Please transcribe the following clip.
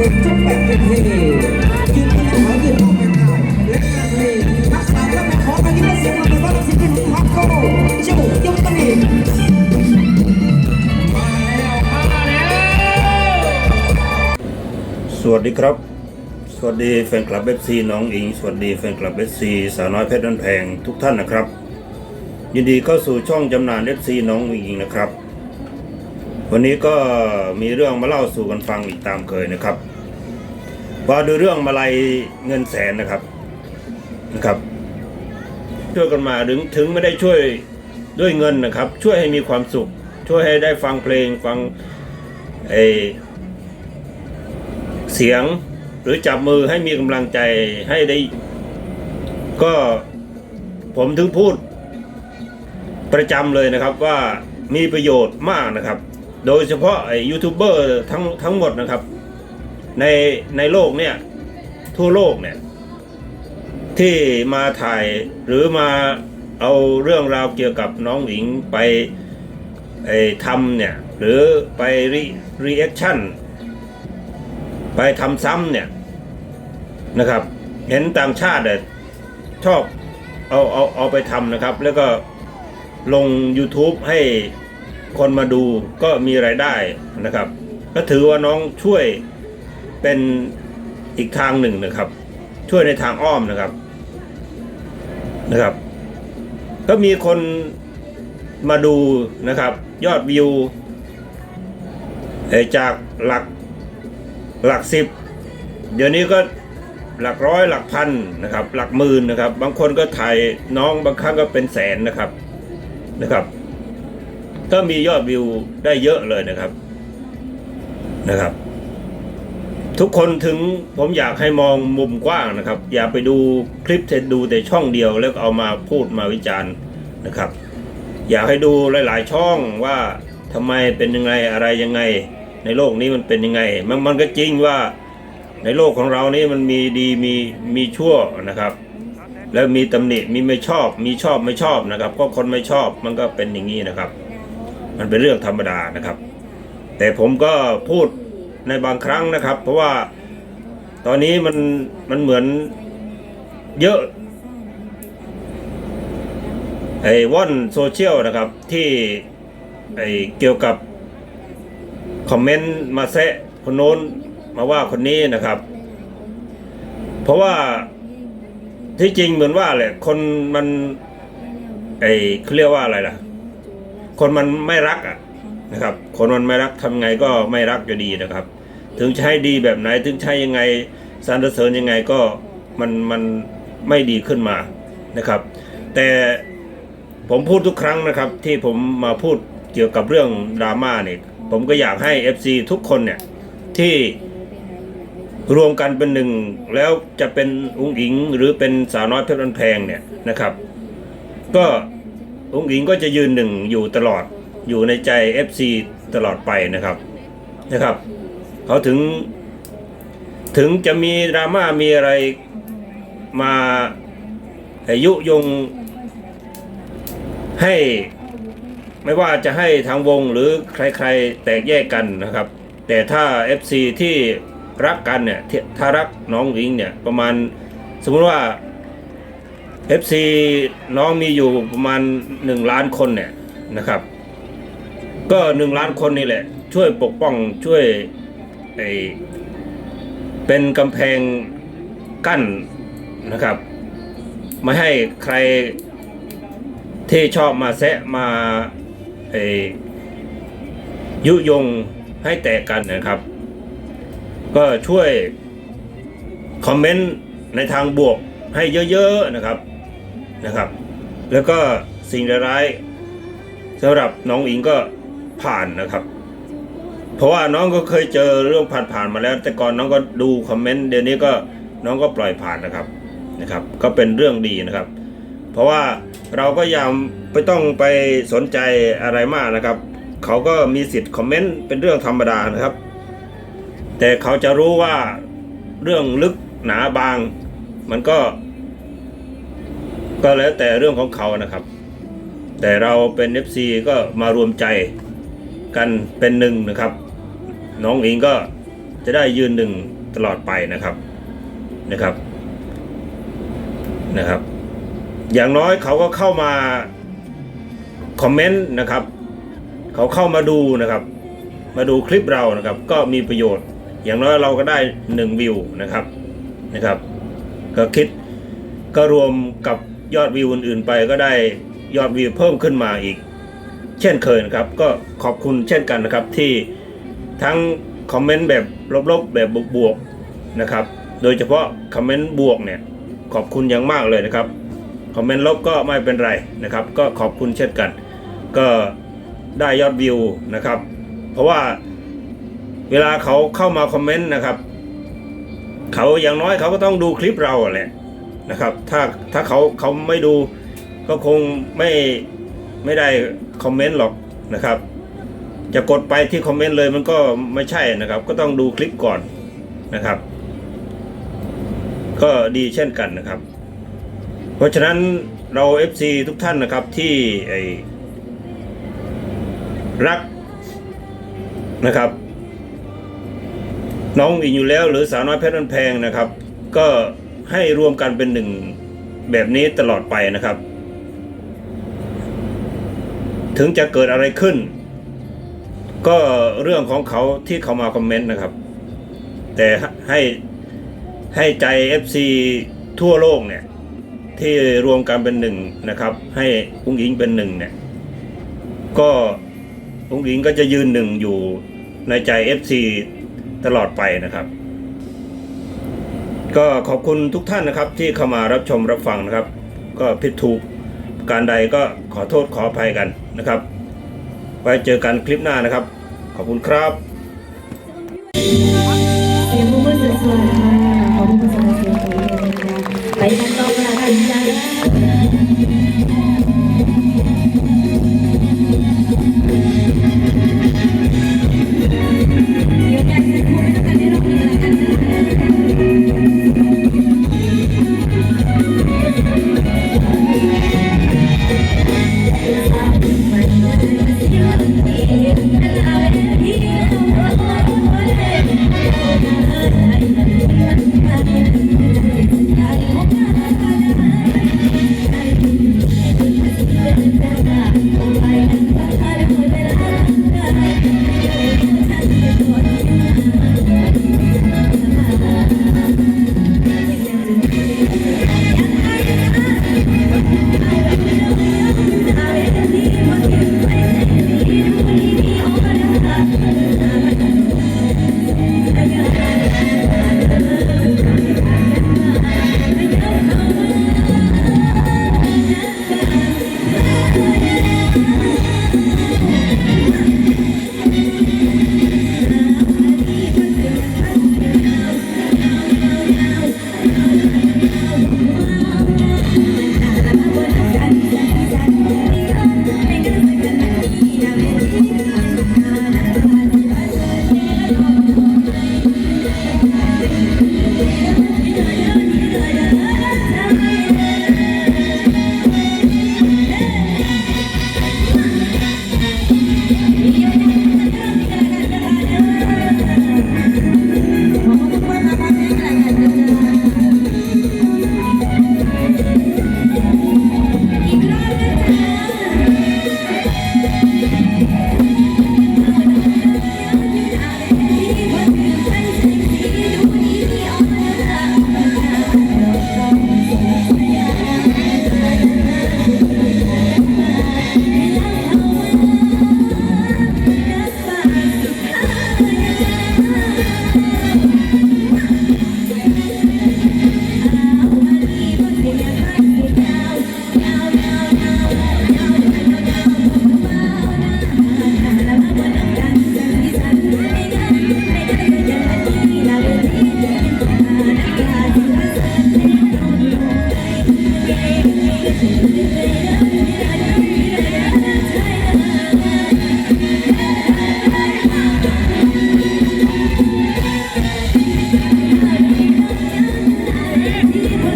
เพลงจุ๊บแบบเป็นเพลงยืนที่หายืนเข้าไปได้และงานเพลงทักษะและมาขอกันที่มาเสียงมันเป็นว่าสิ่งที่หนุ่มฮักโก้เจ้ายังต้องมีสวัสดีครับ สวัสดีแฟนคลับเอฟซีน้องอิง สวัสดีแฟนคลับเอฟซีสาวน้อยเพชรนันแพงทุกท่านนะครับ ยินดีเข้าสู่ช่องจำหนานเอฟซีน้องอิงนะครับวันนี้ก็มีเรื่องมาเล่าสู่กันฟังอีกตามเคยนะครับ ว่าดูเรื่องมาลัยเงินแสนนะครับนะครับ ช่วยกันมาถึงถึงไม่ได้ช่วยด้วยเงินนะครับ ช่วยให้มีความสุข ช่วยให้ได้ฟังเพลงฟังไอเสียงหรือจับมือให้มีกำลังใจให้ได้ ก็ผมถึงพูดประจำเลยนะครับว่ามีประโยชน์มากนะครับ โดยเฉพาะไอ้ยูทูบเบอร์ทั้งทั้งหมดนะครับ ในในโลกเนี่ยทั่วโลกเนี่ยที่มาถ่ายหรือมาเอาเรื่องราวเกี่ยวกับน้องหญิงไปไอ้ทำเนี่ยหรือไปรีรีแอคชั่นไปทำซ้ำเนี่ยนะครับเห็นต่างชาติเนี่ยชอบเอาเอาเอาไปทำนะครับ แล้วก็ลง YouTube ให้คนมาดูก็มีรายได้นะครับ ก็ถือว่าน้องช่วย เป็นอีกทางหนึ่งนะครับ ช่วยในทางอ้อมนะครับนะครับ ก็มีคนมาดูนะครับ ยอดวิวจากหลักหลักสิบเดี๋ยวนี้ก็หลักร้อยหลักพันนะครับ หลักหมื่นนะครับ บางคนก็ถ่ายน้องบางครั้งก็เป็นแสนนะครับนะครับ ก็มียอดวิวได้เยอะเลยนะครับนะครับ ทุกคนถึงผมอยากให้มองมุมกว้างนะครับ อย่าไปดูคลิปเทดูแต่ช่องเดียวแล้วเอามาพูดมาวิจารณ์นะครับ อยากให้ดูหลาย ๆ ช่องว่าทำไมเป็นยังไงอะไรยังไง ในโลกนี้มันเป็นยังไง มันมันก็จริงว่าในโลกของเรานี่มันมีดีมีมีชั่วนะครับ แล้วมีตำหนิมีไม่ชอบ มีชอบไม่ชอบนะครับก็คนไม่ชอบมันก็เป็นอย่างนี้นะครับ มันเป็นเรื่องธรรมดานะครับ แต่ผมก็พูด ในบางครั้งนะครับ เพราะว่าตอนนี้มันมันเหมือนเยอะไอ้ว่อนโซเชียลนะครับที่ไอ้เกี่ยวกับคอมเมนต์มาแซะคนโน้นมาว่าคนนี้นะครับ เพราะว่าที่จริงเหมือนว่าแหละคนมันไอ้เขาเรียกว่าอะไรล่ะ คนมันไม่รักอะ นะครับ คนมันไม่รักทำไงก็ไม่รักอยู่ดีนะครับ ถึงใช้ดีแบบไหนถึงใช้ยังไงสรรเสริญยังไงก็มันมันไม่ดีขึ้นมานะครับ แต่ผมพูดทุกครั้งนะครับ ที่ผมมาพูดเกี่ยวกับเรื่องดราม่าเนี่ยผมก็อยากให้ FC ทุกคนเนี่ยที่รวมกันเป็นหนึ่งแล้วจะเป็นอุ้งอิงหรือเป็นสาวน้อยเพชรบันแพงเนี่ยนะครับ ก็อุ้งอิงก็จะยืนหนึ่งอยู่ตลอด อยู่ในใจ FC ตลอดไปนะครับนะครับ เขาถึง ถึงจะมีดราม่ามีอะไรมายุยงให้ไม่ว่าจะให้ทางวงหรือใครๆแตกแยกกันนะครับ แต่ถ้า FC ที่รักกันเนี่ยที่ถ้ารักน้องอิงเนี่ยประมาณสมมติว่า FC น้องมีอยู่ประมาณ 1 ล้านคนเนี่ยนะครับ ก็1ล้านคนนี่แหละ ช่วยปกป้องช่วยไอเป็นกำแพงกั้นนะครับ ไม่ให้ใครที่ชอบมาแซะมาไอยุยงให้แตกกันนะครับ ก็ช่วยคอมเมนต์ในทางบวกให้เยอะๆนะครับนะครับ แล้วก็สิ่งร้ายสำหรับน้องอิงก็ ผ่านนะครับ เพราะว่าน้องก็เคยเจอเรื่องผ่านๆมาแล้ว แต่ก่อนน้องก็ดูคอมเมนต์เดี๋ยวนี้ก็น้องก็ปล่อยผ่านนะครับนะครับ ก็เป็นเรื่องดีนะครับ เพราะว่าเราก็ยังไม่ต้องไปสนใจอะไรมากนะครับ เขาก็มีสิทธิ์คอมเมนต์เป็นเรื่องธรรมดานะครับ แต่เขาจะรู้ว่าเรื่องลึกหนาบาง มันก็ ก็แล้วแต่เรื่องของเขานะครับ แต่เราเป็น FC ก็มารวมใจ กันเป็นหนึ่งนะครับ น้องอิงก็จะได้ยืนหนึ่งตลอดไปนะครับนะครับนะครับ อย่างน้อยเขาก็เข้ามาคอมเมนต์นะครับ เขาเข้ามาดูนะครับ มาดูคลิปเรานะครับ ก็มีประโยชน์ อย่างน้อยเราก็ได้หนึ่งวิวนะครับนะครับ ก็คิดก็รวมกับยอดวิวอื่นๆไปก็ได้ยอดวิวเพิ่มขึ้นมาอีก เช่นเคยนะครับ ก็ขอบคุณเช่นกันนะครับที่ทั้งคอมเมนต์แบบลบๆแบบบวกๆนะครับ โดยเฉพาะคอมเมนต์บวกเนี่ยขอบคุณอย่างมากเลยนะครับคอมเมนต์ลบก็ไม่เป็นไรนะครับ ก็ขอบคุณเช่นกัน ก็ได้ยอดวิวนะครับ เพราะว่าเวลาเขาเข้ามาคอมเมนต์นะครับเขาอย่างน้อยเขาก็ต้องดูคลิปเราแหละนะครับ ถ้าถ้าเขาเขาไม่ดูก็คงไม่ ไม่ได้คอมเมนต์หรอกนะครับ จะกดไปที่คอมเมนต์เลยมันก็ไม่ใช่นะครับ ก็ต้องดูคลิปก่อนนะครับ ก็ดีเช่นกันนะครับ เพราะฉะนั้นเรา FC ทุกท่านนะครับที่รักนะครับ น้องอิงอยู่แล้วหรือสาวน้อยเพชรนันแพงนะครับ ก็ให้รวมกันเป็นหนึ่งแบบนี้ตลอดไปนะครับ ถึงจะเกิดอะไรขึ้น ก็เรื่องของเขาที่เขามาคอมเมนต์นะครับ แต่ให้ให้ใจ FC ทั่วโลกเนี่ยที่รวมกันเป็นหนึ่งนะครับ ให้อุ้งอิงเป็นหนึ่งเนี่ยก็อุ้งอิงก็จะยืนหนึ่งอยู่ในใจ FC ตลอดไปนะครับ ก็ขอบคุณทุกท่านนะครับ ที่เข้ามารับชมรับฟังนะครับ ก็ผิดถูกการใดก็ขอโทษขออภัยกัน นะครับ ไว้เจอกันคลิปหน้านะครับ ขอบคุณครับ